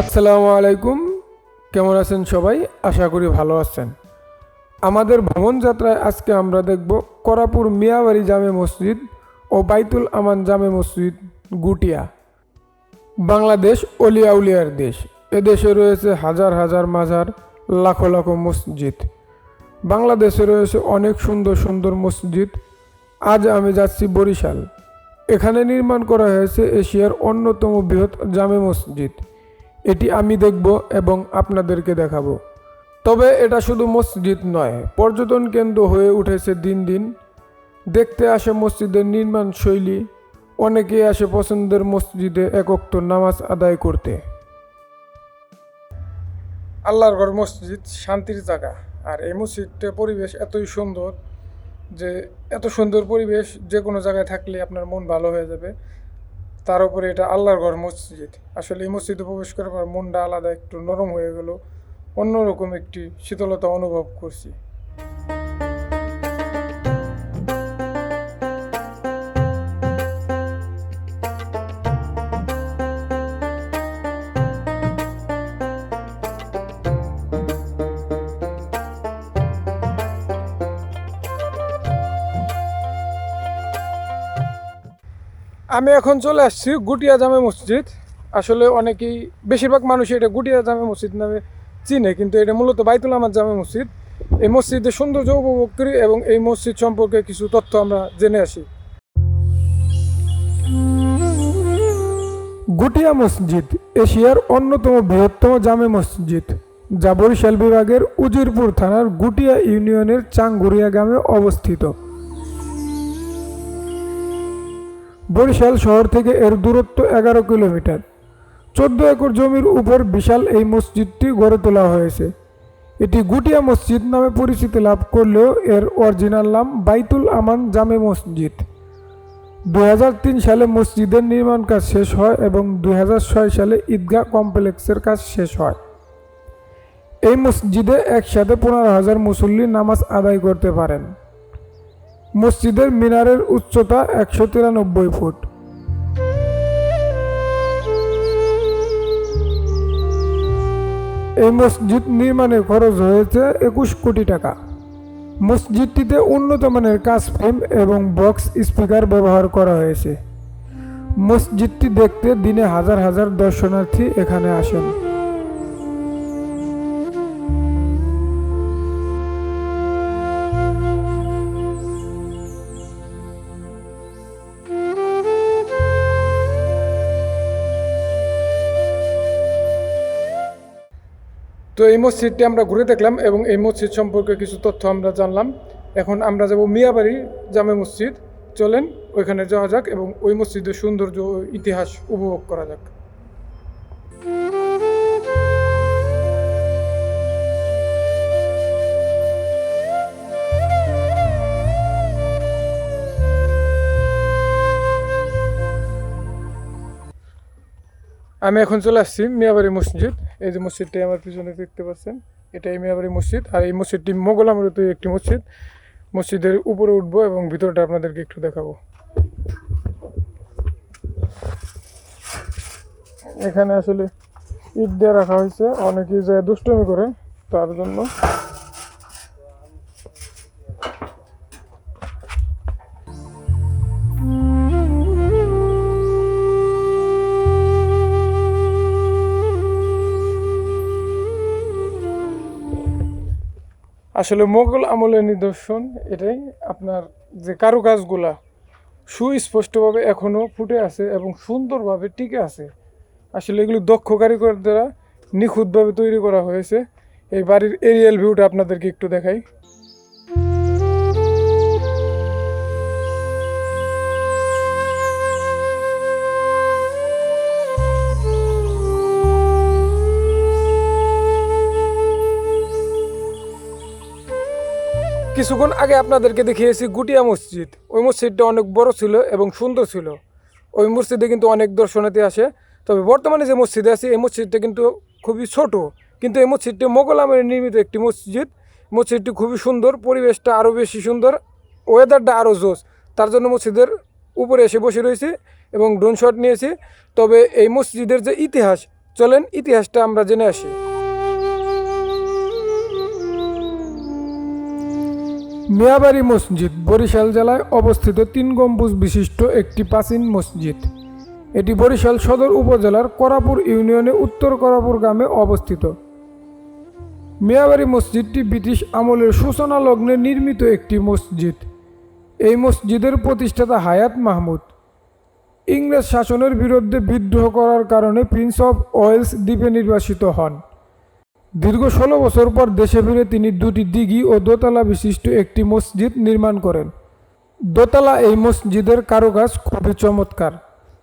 আসসালামু আলাইকুম। কেমন আছেন সবাই? আশা করি ভালো আছেন। আমাদের ভ্রমণ যাত্রায় আজকে আমরা দেখব করাপুর মিয়াবাড়ি জামে মসজিদ ও বাইতুল আমান জামে মসজিদ, গুটিয়া। বাংলাদেশ অলিয়া উলিয়ার দেশ। এদেশে রয়েছে হাজার হাজার মাজার, লাখো লাখো মসজিদ। বাংলাদেশে রয়েছে অনেক সুন্দর সুন্দর মসজিদ। আজ আমি যাচ্ছি বরিশাল। এখানে নির্মাণ করা হয়েছে এশিয়ার অন্যতম বৃহৎ জামে মসজিদ। এটি আমি দেখব এবং আপনাদেরকে দেখাবো। তবে এটা শুধু মসজিদ নয়, পর্যটন কেন্দ্র হয়ে উঠেছে দিন দিন। দেখতে আসে মসজিদের নির্মাণ শৈলী। অনেকেই আসে পছন্দের মসজিদে একক্ত নামাজ আদায় করতে। আল্লাহর ঘর মসজিদ শান্তির জায়গা। আর এই মসজিদটার পরিবেশ এতই সুন্দর যে, এত সুন্দর পরিবেশ যে কোনো জায়গায় থাকলে আপনার মন ভালো হয়ে যাবে। তার উপরে এটা আল্লাহর ঘর, মসজিদ। আসলে এই মসজিদে প্রবেশ করার পর মনটা আলাদা, একটু নরম হয়ে গেল। অন্যরকম একটি শীতলতা অনুভব করছি। আমি এখন চলে আসছি গুটিয়া জামে মসজিদ। আসলে অনেকেই, বেশিরভাগ মানুষই এটা গুটিয়া জামে মসজিদ নামে চিনে, কিন্তু এটা মূলত বাইতুল আমার জামে মসজিদ। এই মসজিদের সৌন্দর্য উপভোগ করি এবং এই মসজিদ সম্পর্কে কিছু তথ্য আমরা জেনে আসি। গুটিয়া মসজিদ এশিয়ার অন্যতম বৃহত্তম জামে মসজিদ, যা বরিশাল বিভাগের উজিরপুর থানার গুটিয়া ইউনিয়নের চাঙ্গুরিয়া গ্রামে অবস্থিত। বরিশাল শহর থেকে এর দূরত্ব এগারো কিলোমিটার। চোদ্দ একর জমির উপর বিশাল এই মসজিদটি গড়ে তোলা হয়েছে। এটি গুটিয়া মসজিদ নামে পরিচিতি লাভ করলেও এর অরিজিনাল নাম বাইতুল আমান জামে মসজিদ। দু হাজার তিন সালে মসজিদের নির্মাণ কাজ শেষ হয় এবং দু হাজার ছয় সালে ঈদগাহ কমপ্লেক্সের কাজ শেষ হয়। এই মসজিদে একসাথে পনেরো হাজার মুসল্লি নামাজ আদায় করতে পারেন। মসজিদের মিনারের উচ্চতা একশো তিরানব্বই ফুট। এই মসজিদ নির্মাণের খরচ হয়েছে একুশ কোটি টাকা। মসজিদটিতে উন্নত মানের কাজ ফ্রেম এবং বক্স স্পিকার ব্যবহার করা হয়েছে। মসজিদটি দেখতে দিনে হাজার হাজার দর্শনার্থী এখানে আসেন। তো এই মসজিদটি আমরা ঘুরে দেখলাম এবং এই মসজিদ সম্পর্কে কিছু তথ্য আমরা জানলাম। এখন আমরা যাব মিয়াবাড়ি জামে মসজিদ। চলেন ওইখানে যাওয়া যাক এবং ওই মসজিদের সৌন্দর্য ইতিহাস উপভোগ করা যাক। আমি এখন চলে আসছি মিয়াবাড়ি মসজিদ। এই যে মসজিদটি আমার পিছনে দেখতে পাচ্ছেন এটাই মিয়াবাড়ি মসজিদ। আর এই মসজিদটি মোগল আমৃত একটি মসজিদ। মসজিদের উপরে উঠবো এবং ভিতরটা আপনাদেরকে একটু দেখাবো। এখানে আসলে ইট দিয়ে রাখা হয়েছে। অনেকেই যায় দুষ্টমি করে তার জন্য। আসলে মোগল আমলের নিদর্শন এটাই। আপনার যে কারুকাজগুলা সুস্পষ্টভাবে এখনও ফুটে আছে এবং সুন্দরভাবে টিকে আছে। আসলে এগুলো দক্ষ কারিগর দ্বারা নিখুঁতভাবে তৈরি করা হয়েছে। এই বাড়ির এরিয়াল ভিউটা আপনাদেরকে একটু দেখাই। কিছুক্ষণ আগে আপনাদেরকে দেখিয়েছি গুটিয়া মসজিদ। ওই মসজিদটা অনেক বড় ছিল এবং সুন্দর ছিল। ওই মসজিদে কিন্তু অনেক দর্শনার্থী আসে। তবে বর্তমানে যে মসজিদে আছে, এই মসজিদটা কিন্তু খুবই ছোট। কিন্তু এই মসজিদটি মোগল আমলে নির্মিত একটি মসজিদ। মসজিদটি খুবই সুন্দর, পরিবেশটা আরও বেশি সুন্দর ওয়েদারটা আরও জোস তার জন্য মসজিদের উপরে এসে বসে রয়েছে এবং ড্রোন শট নিয়েছি। তবে এই মসজিদের যে ইতিহাস, চলেন ইতিহাসটা আমরা জেনে আসি। মিয়াবাড়ি মসজিদ, বরিশাল জেলায় অবস্থিত তিন গম্বুজ বিশিষ্ট একটি প্রাচীন মসজিদ। এটি বরিশাল সদর উপজেলার করাপুর ইউনিয়নে উত্তর করাপুর গ্রামে অবস্থিত। মিয়াবাড়ি মসজিদটি ব্রিটিশ আমলের সূচনা লগ্নে নির্মিত একটি মসজিদ। এই মসজিদের প্রতিষ্ঠাতা হায়াত মাহমুদ। ইংরেজ শাসনের বিরুদ্ধে বিদ্রোহ করার কারণে প্রিন্স অফ ওয়েলস দ্বীপে নির্বাসিত হন। দীর্ঘ ষোলো বছর পর দেশে ফিরে তিনি দুটি দিঘি ও দোতলা বিশিষ্ট একটি মসজিদ নির্মাণ করেন। দোতলা এই মসজিদের কারুকাজ খুবই চমৎকার,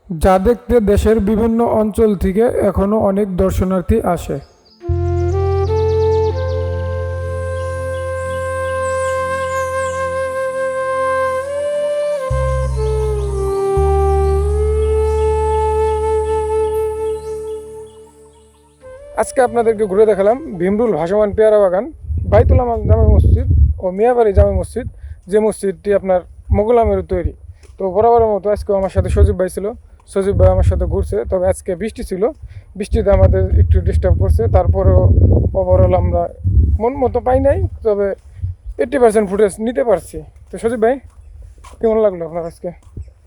যা দেখতে দেশের বিভিন্ন অঞ্চল থেকে এখনও অনেক দর্শনার্থী আসে। আজকে আপনাদেরকে ঘুরে দেখালাম ভীমরুল ভাসমান পেয়ারা বাগান, বাইতুল জামে মসজিদ ও মিয়াবাড়ি জামে মসজিদ, যে মসজিদটি আপনার মোগল আমের তৈরি। তো বরাবরের মতো আজকে আমার সাথে সজীব ভাই ছিল। সজীব ভাই আমার সাথে ঘুরছে, তবে আজকে বৃষ্টি ছিল। বৃষ্টিতে আমাদের একটু ডিস্টার্ব করছে, তারপরেও ওভারঅল আমরা মন মতো পাই নাই, তবে এইট্টি পার্সেন্ট ফুটেজ নিতে পারছি। তো সজীব ভাই, কেমন লাগল আপনার আজকে?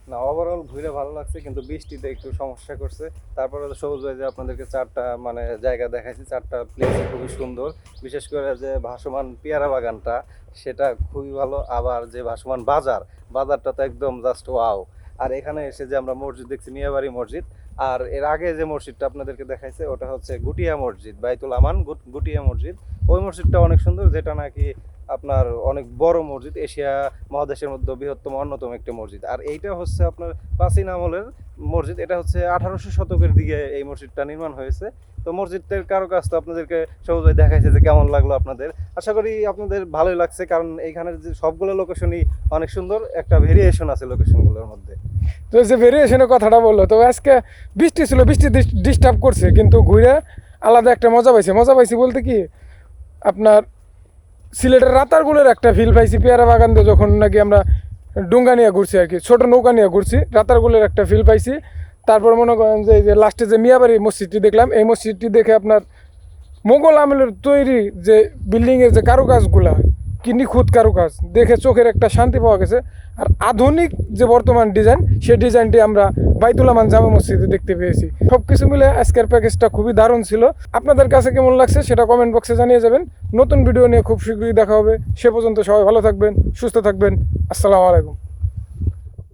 না ওভারঅল ঘুরে ভালো লাগছে, কিন্তু বৃষ্টিতে একটু সমস্যা করছে। তারপরে সবুজ ভাই যে আপনাদেরকে চারটা মানে জায়গা দেখাইছি, চারটা প্লেস খুবই সুন্দর। বিশেষ করে যে ভাসমান পেয়ারা বাগানটা, সেটা খুবই ভালো। আবার যে ভাসমান বাজার, বাজারটা তো একদম জাস্ট ওয়াও আর এখানে এসে যে আমরা মসজিদ দেখছি মিয়াবাড়ি মসজিদ, আর এর আগে যে মসজিদটা আপনাদেরকে দেখাইছে, ওটা হচ্ছে গুটিয়া মসজিদ, বাইতুল আমান গুট- গুটিয়া মসজিদ। ওই মসজিদটা অনেক সুন্দর, যেটা নাকি আপনার অনেক বড় মসজিদ, এশিয়া মহাদেশের মধ্যে বৃহত্তম, অন্যতম একটি মসজিদ। আর এইটা হচ্ছে আপনার প্রাচীন আমলের মসজিদ। এটা হচ্ছে আঠারোশো শতকের দিকে এই মসজিদটা নির্মাণ হয়েছে। তো মসজিদের কারও কাজ তো আপনাদেরকে সহজে দেখাইছে যে কেমন লাগল আপনাদের। আশা করি আপনাদের ভালোই লাগছে, কারণ এইখানের যে সবগুলো লোকেশনই অনেক সুন্দর। একটা ভেরিয়েশন আছে লোকেশনগুলোর মধ্যে। তো যে ভেরিয়েশনের কথাটা বলল, তো আজকে বৃষ্টি ছিল, বৃষ্টি ডিস্টার্ব করছে, কিন্তু ঘুরে আলাদা একটা মজা পাইছে। মজা পাইছি বলতে কি, আপনার সিলেটের রাতারগুলোর একটা ফিল পাইছি, পেয়ারা বাগান দিয়ে যখন নাকি আমরা ডুঙ্গা নিয়ে ঘুরছি আর কি, ছোটো নৌকা নিয়ে ঘুরছি, রাতারগুলোর একটা ফিল পাইছি। তারপর মনে করেন যে যে লাস্টে যে মিয়াবাড়ি মসজিদটি দেখলাম, এই মসজিদটি দেখে আপনার মোগল আমলের তৈরি যে বিল্ডিংয়ের যে কারুকাজগুলা, কি নিখুঁত কারুকাজ, দেখে চোখের একটা শান্তি পাওয়া গেছে। আর আধুনিক যে বর্তমান ডিজাইন সেই ডিজাইনটি আমরা বাইতুল আমান জামা মসজিদে দেখতে পেয়েছি। সব কিছু মিলে আজকের প্যাকেজটা খুবই দারুণ ছিল। আপনাদের কাছে কেমন লাগছে সেটা কমেন্ট বক্সে জানিয়ে যাবেন। নতুন ভিডিও নিয়ে খুব শীঘ্রই দেখা হবে। সে পর্যন্ত সবাই ভালো থাকবেন, সুস্থ থাকবেন। আসসালামু আলাইকুম।